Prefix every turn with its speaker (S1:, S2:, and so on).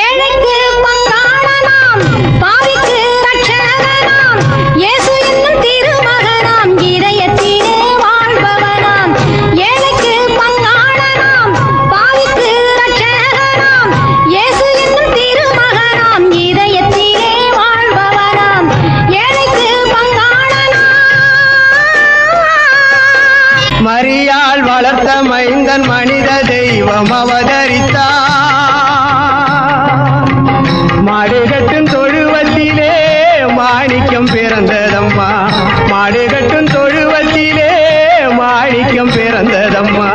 S1: ஏழைக்கு பங்காளனாம் பாவிக்கு ரட்சகனாம் இயேசு என்னும் திருமகனாம் இதயத்திலே வாழ்பவனாம். ஏழைக்கு பங்காளனாம் பாவிக்கு ரட்சகனாம் இயேசு என்னும் திருமகனாம் இதயத்திலே வாழ்பவனாம். ஏழைக்கு பங்காளனாம்.
S2: மரியாள் வளர்த்த மைந்தன் மனித தெய்வம் அவதரித்தார். மாணிக்கம் பிறந்ததம்மா. மாடு கட்டும் தொழுவத்திலே மாணிக்கம் பிறந்ததம்மா.